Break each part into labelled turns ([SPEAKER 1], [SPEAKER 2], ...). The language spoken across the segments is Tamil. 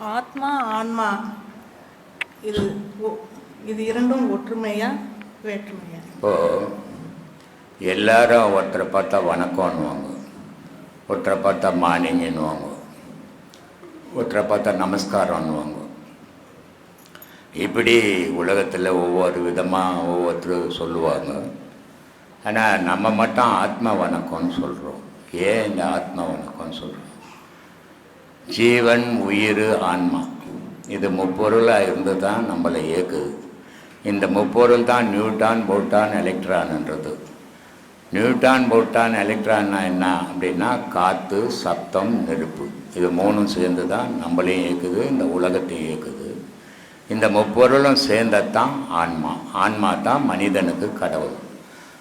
[SPEAKER 1] ஆத்மா ஆன்மா. இது இது இரண்டும் ஒற்றுமையா வேற்றுமையா?
[SPEAKER 2] இப்போ எல்லாரும் ஒருத்தரை பார்த்தா வணக்கம்னுவாங்க. ஒருத்தரை பார்த்தா மார்னிங்னுவாங்க ஒருத்தரை பார்த்தா நமஸ்காரம்னுவாங்க. இப்படி உலகத்தில் ஒவ்வொரு விதமாக ஒவ்வொருத்தரும் சொல்லுவாங்க. ஆனால் நம்ம மட்டும் ஆத்ம வணக்கம்னு சொல்கிறோம் ஏன் இந்த ஆத்ம வணக்கம்னு சொல்கிறோம் ஜீவன் உயிர் ஆன்மா. இது முப்பொருளாக இருந்து தான் நம்மளை இயக்குது. இந்த முப்பொருள் தான் நியூட்டான் போட்டான் எலக்ட்ரான்ன்றது நியூட்டான் போட்டான் எலக்ட்ரான்னா என்ன அப்படின்னா காற்று சப்தம் நெருப்பு. இது மூணும் சேர்ந்து தான் நம்மளையும் இயக்குது இந்த உலகத்தையும் இயக்குது. இந்த முப்பொருளும் சேர்ந்தத்தான் ஆன்மா. ஆன்மா தான் மனிதனுக்கு கடவுள்.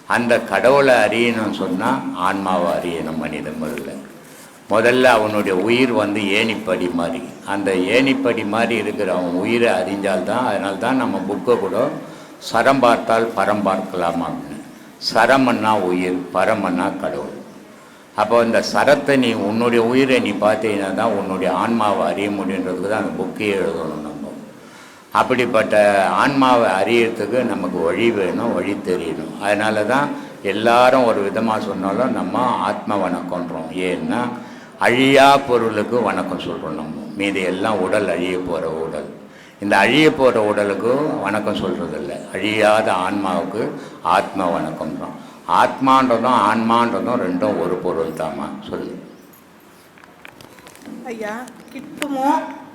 [SPEAKER 2] அந்த கடவுளை அறியணும்னு சொன்னால் ஆன்மாவை அறியணும் மனிதன் முதல்ல. முதல்ல அவனுடைய உயிர் வந்து ஏணிப்படி மாதிரி அந்த ஏணிப்படி மாதிரி இருக்கிற அவன் உயிரை அறிஞ்சால்தான் அதனால தான் நம்ம புக்கை கூட சரம் பார்த்தால் பரம் பார்க்கலாம் அப்படின்னு சரமன்னா உயிர் பரமன்னா கடவுள். அப்போ இந்த சரத்தை நீ உன்னுடைய உயிரை நீ பார்த்தீங்கன்னா தான் உன்னுடைய ஆன்மாவை அறிய முடியுன்றதுக்கு தான் அந்த புக்கே எழுதணும் நம்ம. அப்படிப்பட்ட ஆன்மாவை அறியறதுக்கு நமக்கு வழி வேணும் வழி தெரியணும். அதனால தான் எல்லாரும் ஒரு விதமாக சொன்னாலும் நம்ம ஆத்ம கொன்றோம். ஏன்னா அழியா பொருளுக்கு வணக்கம் சொல்கிறோம் நம்ம மீதி எல்லாம் உடல் அழிய போகிற உடல். இந்த அழிய போகிற உடலுக்கு வணக்கம் சொல்கிறதில்ல அழியாத ஆன்மாவுக்கு ஆத்ம வணக்கம்ன்றோம் ஆத்மான்றதும் ஆன்மான்றதும் ரெண்டும் ஒரு பொருள் தாம்மா. சொல்லு.
[SPEAKER 1] ஐயா கிட்டுமோ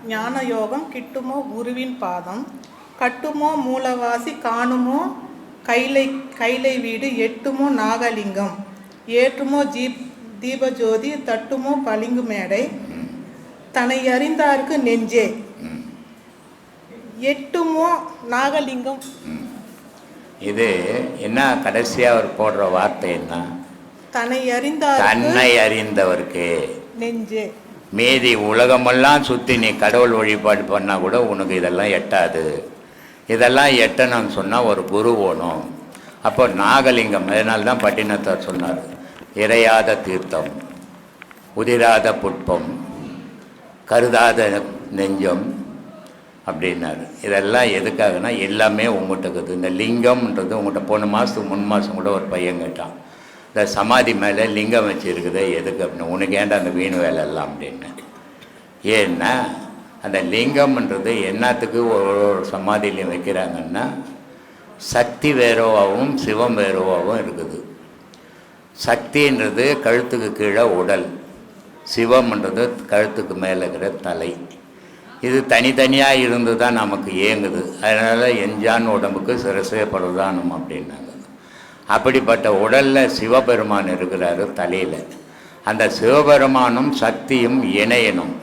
[SPEAKER 1] ஞான யோகம் கிட்டுமோ குருவின் பாதம் கட்டுமோ மூலவாசி காணுமோ கைலை கைலை வீடு எட்டுமோ நாகலிங்கம் ஏற்றுமோ ஜீப் தீபஜோதி தட்டுமோ பளிங்கு மேடை. தன்னை அறிந்தார்க்கு நெஞ்சே. எட்டுமோ நாகலிங்கம்.
[SPEAKER 2] இது என்ன கடைசியாக அவர் போடுற வார்த்தை என்ன?
[SPEAKER 1] தன்னை அறிந்தார்க்கு
[SPEAKER 2] தன்னை அறிந்தவர்க்கு.
[SPEAKER 1] நெஞ்சே.
[SPEAKER 2] மீதி உலகமெல்லாம் சுற்றி நீ கடவுள் வழிபாடு பண்ணால் கூட உனக்கு இதெல்லாம் எட்டாது. இதெல்லாம் எட்டணும்னு சொன்னால் ஒரு குரு வேணும். அப்போ நாகலிங்கம் அதனால தான் பட்டினத்தார் சொன்னார். இறையாத தீர்த்தம் உதிராத புட்பம் கருதாத நெஞ்சம் அப்படின்னாரு. இதெல்லாம் எதுக்காகனா எல்லாமே உங்கள்கிட்ட இருக்குது. இந்த லிங்கம்ன்றது உங்கள்கிட்ட போன மாதத்துக்கு முன் மாதம் கூட ஒரு பையன் கேட்டான். இந்த சமாதி மேலே லிங்கம் வச்சுருக்குது எதுக்கு அப்படின்னு. உனக்கு ஏன்டா அந்த வீண் வேலை எல்லாம் அப்படின்னு. ஏன்னா அந்த லிங்கம்ன்றது என்னத்துக்கு ஒரு ஒரு சமாதியிலையும் வைக்கிறாங்கன்னா சக்தி வேறோவாகவும் சிவம் வேறோவாகவும் இருக்குது. சக்தின்றது கழுத்துக்கு கீழே உடல் சிவம்ன்றது கழுத்துக்கு மேலே இருக்கிற தலை. இது தனித்தனியாக இருந்து தான் நமக்கு இயங்குது. அதனால் எஞ்சான் உடம்புக்கு சிரசே பிரதானம் அப்படின்னாங்க. அப்படிப்பட்ட உடலில் சிவபெருமான் இருக்கிறாரு தலையில். அந்த சிவபெருமானும் சக்தியும் இணையணும்.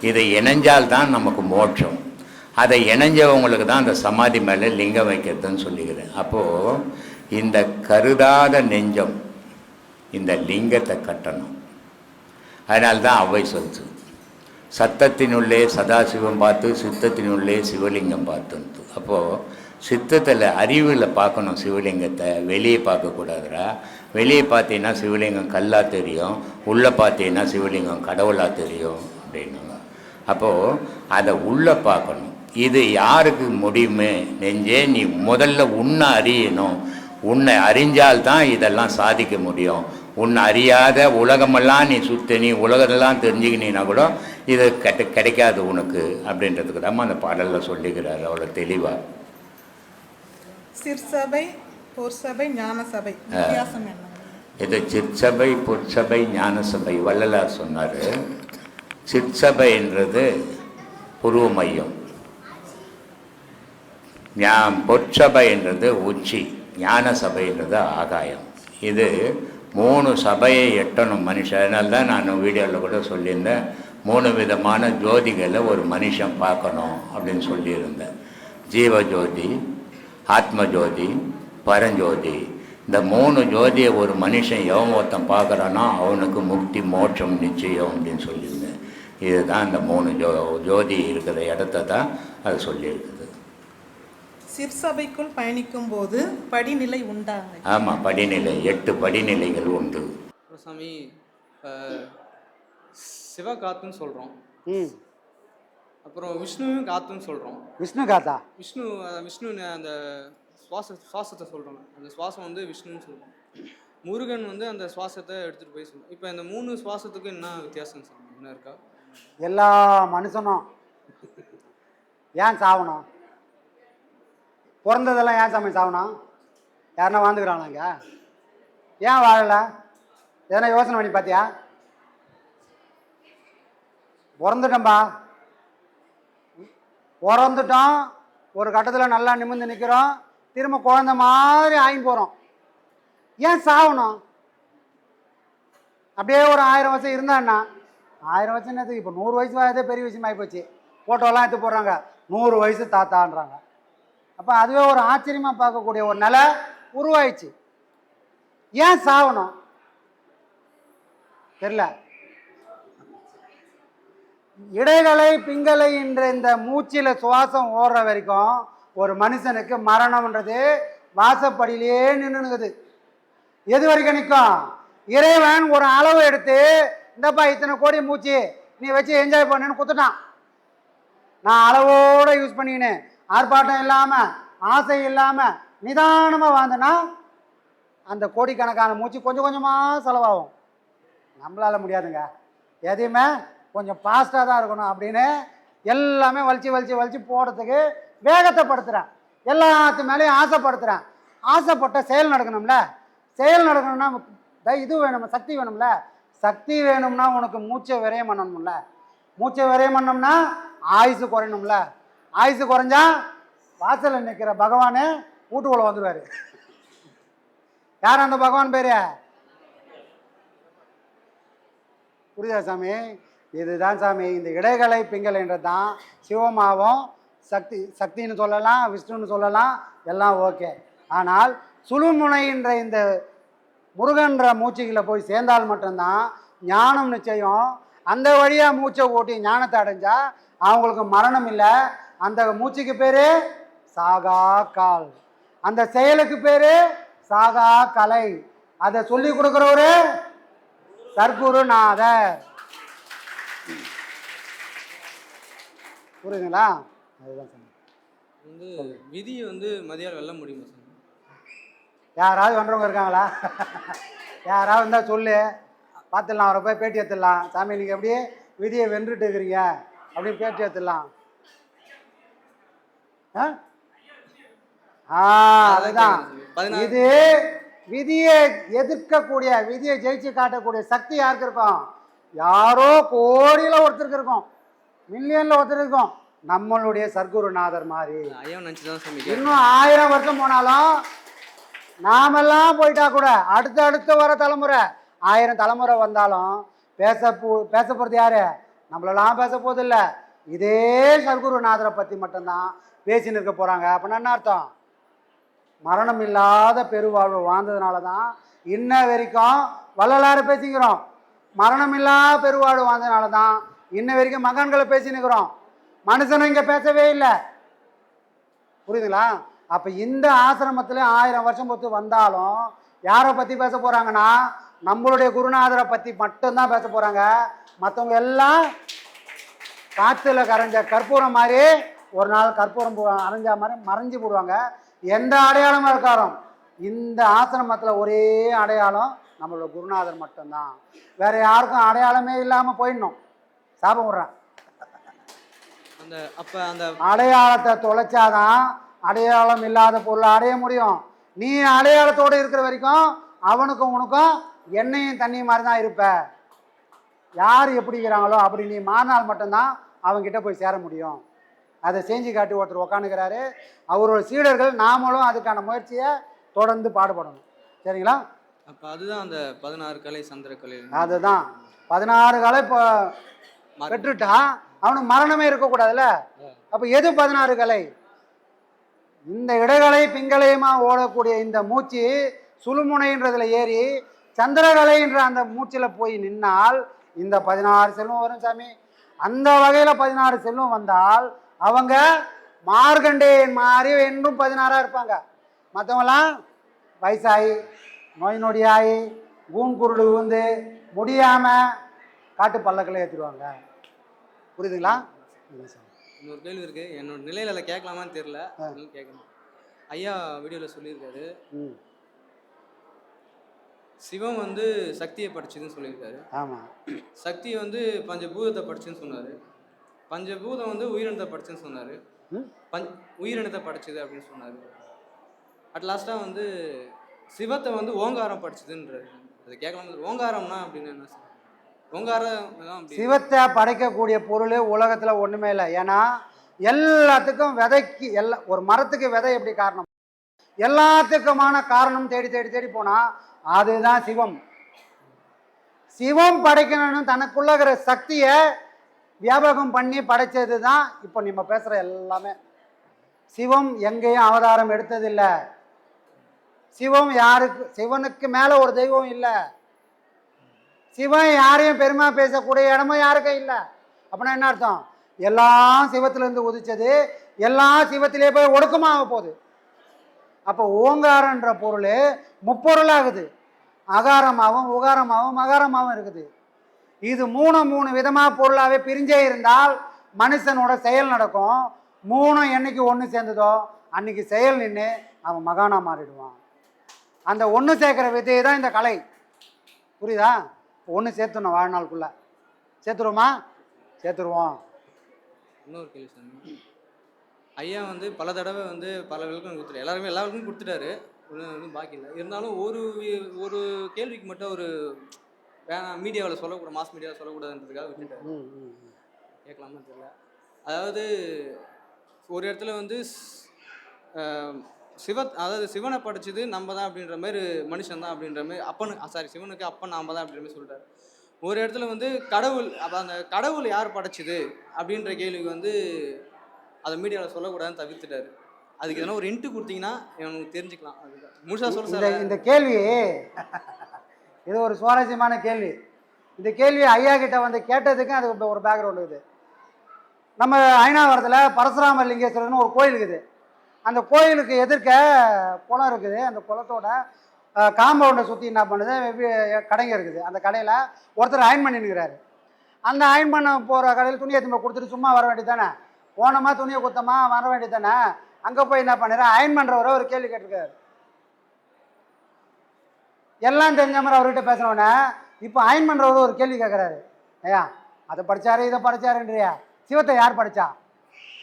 [SPEAKER 2] இதை இணைஞ்சால்தான் நமக்கு மோட்சம். அதை இணைஞ்சவங்களுக்கு தான் அந்த சமாதி மேலே லிங்கம் வைக்கிறதுன்னு சொல்லிக்கிறேன் அப்போது இந்த கருதாத நெஞ்சம் இந்த லிங்கத்தை கட்டணும். அதனால்தான் அவை சொல்லுது சத்தத்தினுள்ளே சதாசிவம் பார்த்து சித்தத்தினுள்ளே சிவலிங்கம் பார்த்து அப்போது சித்தத்தில் அறிவில் பார்க்கணும் சிவலிங்கத்தை. வெளியே பார்க்கக்கூடாதுரா வெளியே பார்த்தீங்கன்னா சிவலிங்கம் கல்லாக தெரியும். உள்ளே பார்த்தீங்கன்னா சிவலிங்கம் கடவுளாக தெரியும் அப்படின்னாங்க. அப்போது அதை உள்ளே பார்க்கணும். இது யாருக்கு முடியுமே? நெஞ்சே நீ முதல்ல உன்னை அறியணும். உன்னை அறிஞ்சால்தான் இதெல்லாம் சாதிக்க முடியும். உன்னை அறியாத உலகமெல்லாம் நீ சுத்த நீ உலகத்தெல்லாம் தெரிஞ்சுக்கினீன்னா கூட இது கிடை கிடைக்காது உனக்கு அப்படின்றதுக்கு தான் அந்த பாடலில் சொல்லிக்கிறார் அவ்வளோ தெளிவாக
[SPEAKER 1] சிற்சபை பொற்சபை ஞான சபை
[SPEAKER 2] இது சிற்சபை பொற்சபை ஞான சபை வள்ளலார் சொன்னார். சிற்சபைன்றது புருவ மையம். ஞா பொற்சபைன்றது உச்சி. ஞான சபைன்றது ஆகாயம். இது மூணு சபையை எட்டணும் மனுஷன். அதனால தான் நான் வீடியோவில் கூட சொல்லியிருந்தேன். மூணு விதமான ஜோதிகளை ஒரு மனுஷன் பார்க்கணும் அப்படின்னு சொல்லியிருந்தேன். ஜீவ ஜோதி ஆத்ம ஜோதி பரஞ்சோதி. இந்த மூணு ஜோதியை ஒரு மனுஷன் எவன் ஒருத்தன் பார்க்குறானோ அவனுக்கு முக்தி மோட்சம் நிச்சயம் அப்படின்னு சொல்லியிருந்தேன். இதுதான் இந்த மூணு ஜோ ஜோதி இருக்கிற இடத்த தான் அது சொல்லியிருக்குது.
[SPEAKER 1] சிற்சபைக்குள் பயணிக்கும் போது படிநிலை உண்டாங்க.
[SPEAKER 2] ஆமாம் படிநிலை எட்டு படிநிலைகள் உண்டு.
[SPEAKER 3] சாமி இப்போ சிவகாத்துன்னு சொல்கிறோம்
[SPEAKER 4] ம்.
[SPEAKER 3] அப்புறம் விஷ்ணுவும் காத்துன்னு சொல்கிறோம்
[SPEAKER 4] விஷ்ணு காத்தா?
[SPEAKER 3] விஷ்ணு விஷ்ணு அந்த சுவாச சுவாசத்தை சொல்கிறோம் அந்த சுவாசம் வந்து விஷ்ணுன்னு சொல்கிறோம் முருகன் வந்து அந்த சுவாசத்தை எடுத்துகிட்டு போய் சொல்லுவோம் இப்போ இந்த மூணு சுவாசத்துக்கும் என்ன வித்தியாசம் சாமி? என்ன இருக்கா?
[SPEAKER 4] எல்லா மனுஷனும் ஏன் சாவணும்? பிறந்ததெல்லாம் ஏன் சாமி சாவணும் யாருன்னா வாழ்ந்துக்கிறானாங்க ஏன் வாழலை? எதனா யோசனை பண்ணி பார்த்தியா பிறந்துட்டோம்பா. பிறந்துட்டோம். ஒரு கட்டத்தில் நல்லா நிமிர்ந்து நிற்கிறோம் திரும்ப குழந்த மாதிரி ஆகி போகிறோம் ஏன் சாகணும் அப்படியே ஒரு ஆயிரம் வருஷம் இருந்தான்னா ஆயிரம் வருஷம் என்னது இப்போ நூறு வயசு வயதே பெரிய விஷயமாகி போச்சு. ஃபோட்டோலாம் எடுத்து போடுறாங்க. நூறு வயசு தாத்தான்றாங்க. அப்போ அதுவே ஒரு ஆச்சரியமாக பார்க்கக்கூடிய ஒரு நிலை உருவாயிடுச்சு. ஏன் சாவணும் தெரியல. இடைகளை பிங்களை என்ற இந்த மூச்சில் சுவாசம் ஓடுற வரைக்கும் ஒரு மனுஷனுக்கு மரணம்ன்றது வாசப்படியிலே நின்றுனுக்குது எது வரைக்கும் நிற்கும்? இறைவன் ஒரு அளவு எடுத்து இந்தப்பா இத்தனை கோடி மூச்சு நீ வச்சு என்ஜாய் பண்ணுன்னு குத்துட்டான். நான் அளவோட யூஸ் பண்ணிக்கினேன். ஆர்ப்பாட்டம் இல்லாமல் ஆசை இல்லாமல் நிதானமாக வாழ்ந்தோன்னா அந்த கோடிக்கணக்கான மூச்சு கொஞ்சம் கொஞ்சமாக செலவாகும். நம்மளால முடியாதுங்க. எதையுமே கொஞ்சம் ஃபாஸ்ட்டாக தான் இருக்கணும் அப்படின்னு எல்லாமே வலிச்சு வலிச்சு வலிச்சு போடுறதுக்கு வேகத்தை படுத்துகிறேன் எல்லாத்து மேலேயும் ஆசைப்படுத்துகிறேன் ஆசைப்பட்ட செயல் நடக்கணும்ல. செயல் நடக்கணும்னா இது வேணும் சக்தி வேணும்ல. சக்தி வேணும்னா உனக்கு மூச்சை விரயம் பண்ணணும்ல. மூச்சை விரயம் பண்ணோம்னா ஆயுசு குறையணும்ல. ஆயுசு குறைஞ்சா வாசலில் நிற்கிற பகவானு வீட்டுக்குள்ள வந்துடுவார் யார் அந்த பகவான் பேர்? புரியுதா சாமி? இதுதான் சாமி இந்த இடைகலை பிங்கலைன்றது தான் சிவமாவும் சக்தி சக்தின்னு சொல்லலாம் விஷ்ணுன்னு சொல்லலாம் எல்லாம் ஓகே. ஆனால் சுழுமுனைன்ற இந்த முருகன்ற மூச்சுகளை போய் சேர்ந்தால் மட்டும்தான் ஞானம் நிச்சயம். அந்த வழியாக மூச்சை ஓட்டி ஞானத்தை அடைஞ்சால் அவங்களுக்கு மரணம் இல்லை. அந்த மூச்சுக்கு பேர் சாகா கால் அந்த செயலுக்கு பேர் சாகா கலை அதை சொல்லி கொடுக்குறவரு சர்க்குருநாதர். புரியுதுங்களா? அதுதான்
[SPEAKER 3] வந்து விதியை வந்து மதியால் வெல்ல முடியுமா சாமி
[SPEAKER 4] யாராவது வந்தவங்க இருக்காங்களா? யாராவது இருந்தால் சொல்லு. பார்த்துடலாம் அவரை போய் பேட்டி எடுத்துடலாம். சாமி நீங்கள் அப்படியே விதியை வென்றுட்டு இருக்கிறீங்க? அப்படின்னு பேட்டி எடுத்துடலாம். அதுதான். இது விதியை எதிர்க்கக்கூடிய விதியை ஜெயிச்சு காட்டக்கூடிய சக்தி யாருக்கு இருக்கும்? யாரோ கோடியில் ஒருத்தருக்கு இருக்கும். மில்லியனில் ஒருத்தர் இருக்கும். நம்மளுடைய சர்க்குருநாதர் மாதிரி. இன்னும் ஆயிரம் வருஷம் போனாலும் நாமெல்லாம் போயிட்டா கூட அடுத்து அடுத்து வர தலைமுறை ஆயிரம் தலைமுறை வந்தாலும் பேச பேச போகிறது யாரு? நம்மளெல்லாம் பேச போதில்லை இதே சர்க்குருநாதரை பற்றி மட்டும்தான் பேசின்னு இருக்க போகிறாங்க அப்படின்னா என்ன அர்த்தம்? மரணம் இல்லாத பெருவாழ்வு வாழ்ந்ததுனால தான் இன்ன வரைக்கும் வள்ளலாறு பேசிக்கிறோம். மரணம் இல்லாத பெருவாழ்வு வாழ்ந்ததுனால தான் இன்ன வரைக்கும் மகன்களை பேசினுக்கிறோம் மனுஷனும் இங்கே பேசவே இல்லை. புரியுதுங்களா? அப்போ இந்த ஆசிரமத்தில் ஆயிரம் வருஷம் பொறுத்து வந்தாலும் யாரை பற்றி பேச போகிறாங்கன்னா நம்மளுடைய குருநாதரை பற்றி மட்டும்தான் பேச போகிறாங்க மற்றவங்க எல்லாம் காற்றுல கரைஞ்ச கற்பூரம் மாதிரி ஒரு நாள் கற்பூரம் அரைஞ்ச மாதிரி மறைஞ்சு போடுவாங்க. எந்த அடையாளமும் இருக்காரும் இந்த ஆசிரமத்தில் ஒரே அடையாளம் நம்மளோட குருநாதர் மட்டும்தான். வேற யாருக்கும் அடையாளமே இல்லாமல் போயிடணும். சாபம் விட்றேன்
[SPEAKER 3] அந்த அப்போ அந்த
[SPEAKER 4] அடையாளத்தை தொலைச்சாதான் அடையாளம் இல்லாத பொருளை அடைய முடியும். நீ அடையாளத்தோடு இருக்கிற வரைக்கும் அவனுக்கும் உனக்கும் எண்ணெயும் தண்ணியும் மாதிரி தான் இருப்ப. யார் எப்படி இருக்கிறாங்களோ அப்படி நீ மாறினால் மட்டும்தான் அவன்கிட்ட போய் சேர முடியும். அதை செஞ்சு காட்டி ஒருத்தர் உக்காந்துக்கிறாரு. அவரோட சீடர்கள் நாமளும் அதுக்கான முயற்சியை தொடர்ந்து பாடுபடணும். சரிங்களா?
[SPEAKER 3] அப்போ அதுதான் அந்த பதினாறு கலை சந்திரக்கலை
[SPEAKER 4] அதுதான். பதினாறு கலை இப்போ
[SPEAKER 3] மர-
[SPEAKER 4] பெற்றுட்டா அவனுக்கு மரணமே இருக்கக்கூடாதுல்ல? அப்போ எது பதினாறு கலை? இந்த இடகலை பிங்களையுமா ஓடக்கூடிய இந்த மூச்சு சுழுமுனைன்றதுல ஏறி சந்திரகலைன்ற அந்த மூச்சில் போய் நின்னால் இந்த பதினாறு செல்வம் வரும் சாமி. அந்த வகையில் பதினாறு செல்வம் வந்தால் அவங்க மார்கண்டேயன் மாதிரி என்றும் பதினாறாக இருப்பாங்க. மற்றவங்களாம் வயசாகி நோய் நொடியாகி கூன் குருடு வந்து முடியாமல் காட்டு பல்லக்கில் ஏற்றிடுவாங்க புரியுதுங்களா.
[SPEAKER 3] இன்னொரு கேள்வி இருக்கு. என்னோட நிலையில அதை கேட்கலாமான்னு தெரியல. அதனால கேட்கணும். ஐயா வீடியோவில் சொல்லியிருக்காரு. சிவம் வந்து சக்தியை படிச்சதுன்னு சொல்லியிருக்காரு.
[SPEAKER 4] ஆமாம்
[SPEAKER 3] சக்தி வந்து பஞ்சபூதத்தை படிச்சுன்னு சொன்னார். பஞ்சபூதம் வந்து உயிரினத்தை படிச்சுன்னு சொன்னார். பஞ் உயிரினத்தை படிச்சது அப்படின்னு சொன்னார். அட் லாஸ்ட்டாக வந்து சிவத்தை வந்து ஓங்காரம் படிச்சதுன்றாரு. அது கேட்கலாம் ஓங்காரம்னா அப்படின்னு என்ன சார்? ஓங்காரம்
[SPEAKER 4] சிவத்தை படைக்கக்கூடிய பொருள் உலகத்தில் ஒன்றுமே இல்லை. ஏன்னா எல்லாத்துக்கும் விதைக்கு எல்லா ஒரு மரத்துக்கு விதை எப்படி காரணம்? எல்லாத்துக்குமான காரணம் தேடி தேடி தேடி போனால் அதுதான் சிவம். சிவம் படைக்கணும்னு தனக்குள்ள இருக்கிற சக்தியை வியாபகம் பண்ணி படைச்சது தான் இப்போ நம்ம பேசுகிற எல்லாமே. சிவம் எங்கேயும் அவதாரம் எடுத்ததில்லை. சிவம் யாருக்கு சிவனுக்கு மேலே ஒரு தெய்வம் இல்லை. சிவன் யாரையும் பெருமை பேசக்கூடிய இடமும் யாருக்கும் இல்லை. அப்படின்னா என்ன அர்த்தம்? எல்லாம் சிவத்திலேருந்து உதிச்சது எல்லாம் சிவத்திலே போய் ஒடுக்கமாக போகுது. அப்போ ஓங்காரன்ற பொருள் முப்பொருளாகுது. அகாரமாகவும் உகாரமாகவும் மகாரமாகவும் இருக்குது. இது மூணு மூணு விதமாக பொருளாகவே பிரிஞ்சே இருந்தால் மனுஷனோட செயல் நடக்கும். மூணும் என்னைக்கு ஒன்று சேர்ந்ததோ அன்னைக்கு செயல் நின்று அவன் மகானாக மாறிடுவான். அந்த ஒன்று சேர்க்குற விதையை தான் இந்த கலை. புரியுதா? ஒன்று சேர்த்துணும் வாழ்நாளுக்குள்ள. சேர்த்துருவோமா? சேர்த்துருவோம்.
[SPEAKER 3] இன்னொரு கேள்வி சாமி. ஐயா வந்து பல தடவை வந்து பல விளக்கம் கொடுத்துட்டாரு. எல்லாருமே எல்லா கொடுத்துட்டாரு. ஒன்றும் பாக்கி இல்லை. இருந்தாலும் ஒரு ஒரு கேள்விக்கு மட்டும் ஒரு வேணாம் மீடியாவில் சொல்லக்கூடாது மாஸ் மீடியாவில் சொல்லக்கூடாதுன்றதுக்காக விட்டுட்டாரு. கேட்கலாமா தெரியல. அதாவது ஒரு இடத்துல வந்து சிவ அதாவது சிவனை படிச்சது நம்ம தான் அப்படின்ற மாதிரி மனுஷன் தான் அப்படின்ற மாதிரி அப்பனு சாரி சிவனுக்கு அப்பன் நாம தான் அப்படின்ற மாதிரி சொல்லிட்டாரு ஒரு இடத்துல வந்து கடவுள் அப்போ அந்த கடவுள் யார் படைச்சது அப்படின்ற கேள்விக்கு வந்து அதை மீடியாவில் சொல்லக்கூடாதுன்னு தவிர்த்துட்டாரு. அதுக்கு எதனா ஒரு இன்ட்டு கொடுத்தீங்கன்னா எனக்கு தெரிஞ்சுக்கலாம். அதுதான். முழுசா சொல்ல
[SPEAKER 4] இந்த கேள்வி இது ஒரு சுவாரஸ்யமான கேள்வி. இந்த கேள்வி ஐயா கிட்ட வந்து கேட்டதுக்கு அது ஒரு பேக்ரவுண்ட் இது. நம்ம ஐநாவரத்தில் பரசுராம லிங்கேஸ்வரர்னு ஒரு கோயில் இருக்குது. அந்த கோயிலுக்கு எதிர்க்க குளம் இருக்குது. அந்த குளத்தோட காம்பவுண்டை சுற்றி என்ன பண்ணுது? வெவ்வே- கடைங்க இருக்குது. அந்த கடையில் ஒருத்தர் அயன் பண்ணினுக்கிறாரு அந்த அயன் பண்ண போகிற கடையில் துணியை திரும்ப கொடுத்துட்டு சும்மா வர வேண்டியதானே போனோமா துணியை குத்தமா வர வேண்டியதானே அங்கே போய் என்ன பண்ணுறேன் அயன் பண்ணுறவரை ஒரு கேள்வி கேட்டிருக்காரு. எல்லாம் தெரிஞ்ச மாதிரி அவர்கிட்ட பேசுகிறவனே இப்போ அயன் பண்ணுறவர் ஒரு கேள்வி கேட்குறாரு ஐயா அதை படித்தாரு இதை படிச்சாருன்றியா? சிவத்தை யார் படித்தா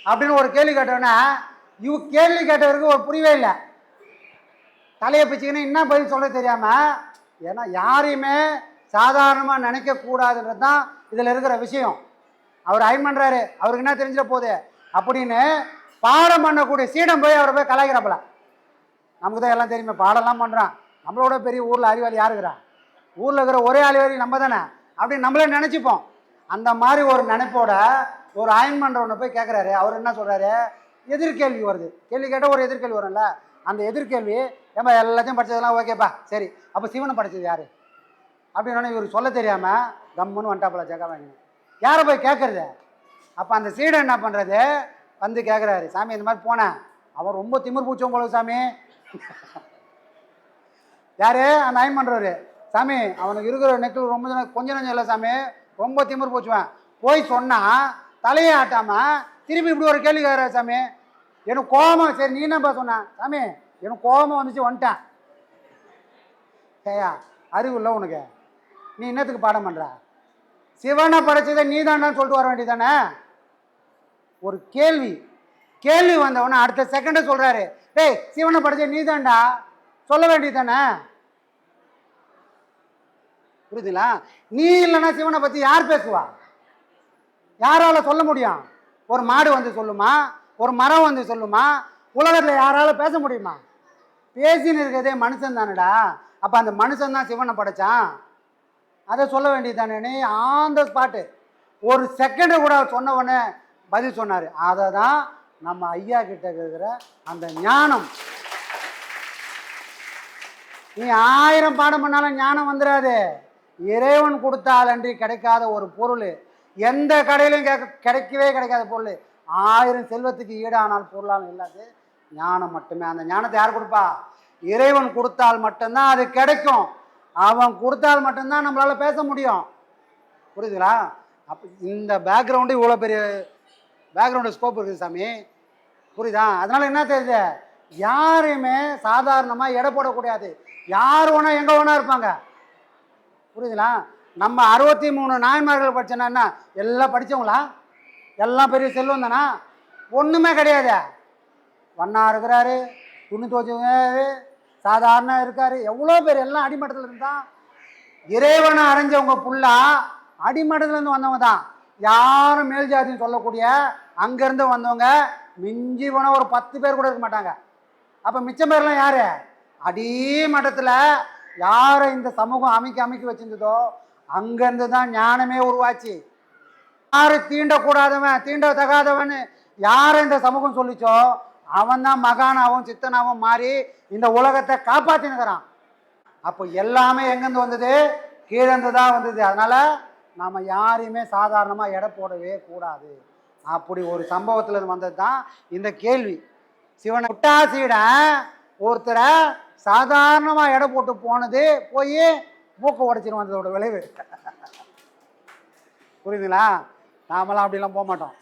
[SPEAKER 4] அப்படின்னு ஒரு கேள்வி கேட்டவொடனே இவ கேள்வி கேட்டவருக்கு ஒரு புரியவே இல்லை. தலையை பிச்சுக்கின்னு என்ன பதில் சொல்ல தெரியாமல் ஏன்னா யாரையுமே சாதாரணமாக நினைக்கக்கூடாதுன்றது தான் இதில் இருக்கிற விஷயம். அவர் அயன் பண்ணுறாரு அவருக்கு என்ன தெரிஞ்சிட போகுது? அப்படின்னு பாடம் பண்ணக்கூடிய சீடம் போய் அவரை போய் கலாய்க்கிறாப்புல. நமக்கு தான் எல்லாம் தெரியுமே பாடம்லாம் பண்ணுறான் நம்மளோட பெரிய ஊரில் அறிவாளி யாருக்குறா? ஊரில் இருக்கிற ஒரே அறிவாளி நம்ம தானே அப்படின்னு நம்மளே நினச்சிப்போம். அந்த மாதிரி ஒரு நினைப்போட ஒரு அயன் பண்ணுறவனை போய் கேட்குறாரு அவர் என்ன சொல்கிறாரு எதிர்கேள்வி வருது. கேள்வி கேட்டால் ஒரு எதிர்கேள்வி வரும்ல. அந்த எதிர்கேள்வி ஏன்பா எல்லாத்தையும் படிச்சதெல்லாம் ஓகேப்பா சரி அப்போ சிவனை படித்தது யார்? அப்படின்னு இவர் சொல்ல தெரியாமல் கம்முன்னு வந்துட்டாப்புல ஜெகா வாங்கி யாரை போய் கேட்குறது அப்போ அந்த சீடன் என்ன பண்ணுறது வந்து கேட்குறாரு சாமி இந்த மாதிரி போனேன். அவன் ரொம்ப திமிர் பூச்சவங்க போல சாமி. யாரு? அந்த அயன் பண்ணுறவர் சாமி அவனுக்கு இருக்கிற நெக்கில் ரொம்ப கொஞ்ச நஞ்சம் இல்லை சாமி. ரொம்ப திமிர் போச்சுவேன். போய் சொன்னால் தலையை ஆட்டாமல் திருப்பி இப்படி ஒரு கேள்வி கேட்குறாரு சாமி. எனக்கு கோபம் சரி நீ என்னப்பா சொன்ன? சாமி எனக்கு கோபம் வந்துச்சு வந்துட்டேன். ஏயா அறிவு இல்லை உனக்கு. நீ என்னத்துக்கு பாடம் பண்ணுற சிவனை படைச்சதை நீ சொல்லிட்டு வர வேண்டியதானே ஒரு கேள்வி. கேள்வி வந்தவொன்னே அடுத்த செகண்டே சொல்கிறாரு டேய் சிவனை படைச்ச நீ சொல்ல வேண்டியதானே புரியுதுங்களா? நீ இல்லைன்னா சிவனை பற்றி யார் பேசுவா? யாரால சொல்ல முடியும்? ஒரு மாடு வந்து சொல்லுமா? ஒரு மரம் வந்து சொல்லுமா? உலகத்தில் யாரால பேச முடியுமா? பேசின்னு இருக்கிறதே மனுஷன் தானடா. அப்போ அந்த மனுஷன் தான் சிவனை படைச்சான். அதை சொல்ல வேண்டியது தானே ஆன் த ஸ்பாட்டு ஒரு செகண்டு கூட அவர் பதில் சொன்னார். அதை தான் நம்ம ஐயா கிட்ட இருக்கிற அந்த ஞானம். நீ ஆயிரம் பாடம் பண்ணாலும் ஞானம் வந்துடாது இறைவன் கொடுத்தாலன்றி கிடைக்காத ஒரு பொருள். எந்த கடையிலும் கேட்க கிடைக்கவே கிடைக்காத பொருள். ஆயிரம் செல்வத்துக்கு ஈடானால் பொருளான இல்லாது ஞானம் மட்டுமே. அந்த ஞானத்தை யார் கொடுப்பா? இறைவன் கொடுத்தால் மட்டும்தான் அது கிடைக்கும். அவன் கொடுத்தால் மட்டும்தான் நம்மளால் பேச முடியும். புரியுதுங்களா? அப்போ இந்த பேக்ரவுண்டு இவ்வளோ பெரிய பேக்ரவுண்டு ஸ்கோப் இருக்குது சாமி. புரியுதா? அதனால் என்ன தெரியுது? யாரையுமே சாதாரணமாக எடை போடக்கூடாது. யார் வேணால் எங்கே வேணா இருப்பாங்க. புரியுதுங்களா நம்ம அறுபத்தி மூணு நாயன்மார்கள் படித்தோன்னா என்ன? எல்லாம் படித்தவங்களா எல்லாம் பெரிய செல்வம் தானா ஒன்றுமே கிடையாது. வண்ணா இருக்கிறாரு துணி துவச்சவங்க சாதாரண இருக்கார். எவ்வளோ பேர் எல்லாம் அடிமட்டத்தில் இருந்தா? இறைவனை அடைஞ்சவங்க ஃபுல்லாக அடிமட்டத்துலேருந்து வந்தவங்க தான். யாரும் மேல் ஜாதின்னு சொல்லக்கூடிய அங்கேருந்து வந்தவங்க மிஞ்சி போனால் ஒரு பத்து பேர் கூட இருக்க மாட்டாங்க. அப்போ மிச்சம் பேர்லாம் யார்? அடிமட்டத்தில் யாரை இந்த சமூகம் அமைக்க அமைக்க வச்சிருந்ததோ அங்கேருந்து தான் ஞானமே உருவாச்சு. யாரு தீண்டக்கூடாதவன் தீண்ட தகாதவன் யாரை இந்த சமூகம் சொல்லிச்சோ அவன் தான் மகானாவும் சித்தனாவும் மாறி இந்த உலகத்தை காப்பாற்றினுக்கிறான் அப்போ எல்லாமே எங்கேருந்து வந்தது? கீழேருந்து தான் வந்தது. அதனால் நாம் யாரையுமே சாதாரணமாக எடை போடவே கூடாது. அப்படி ஒரு சம்பவத்தில் வந்தது தான் இந்த கேள்வி. சிவனை முட்டாசியிடம் ஒருத்தரை சாதாரணமாக எடை போட்டு போனது போய் மூக்கை உடைச்சிட்டு வந்ததோட விளைவு. புரியுதுங்களா? நாமெல்லாம் அப்படிலாம் போக மாட்டோம்.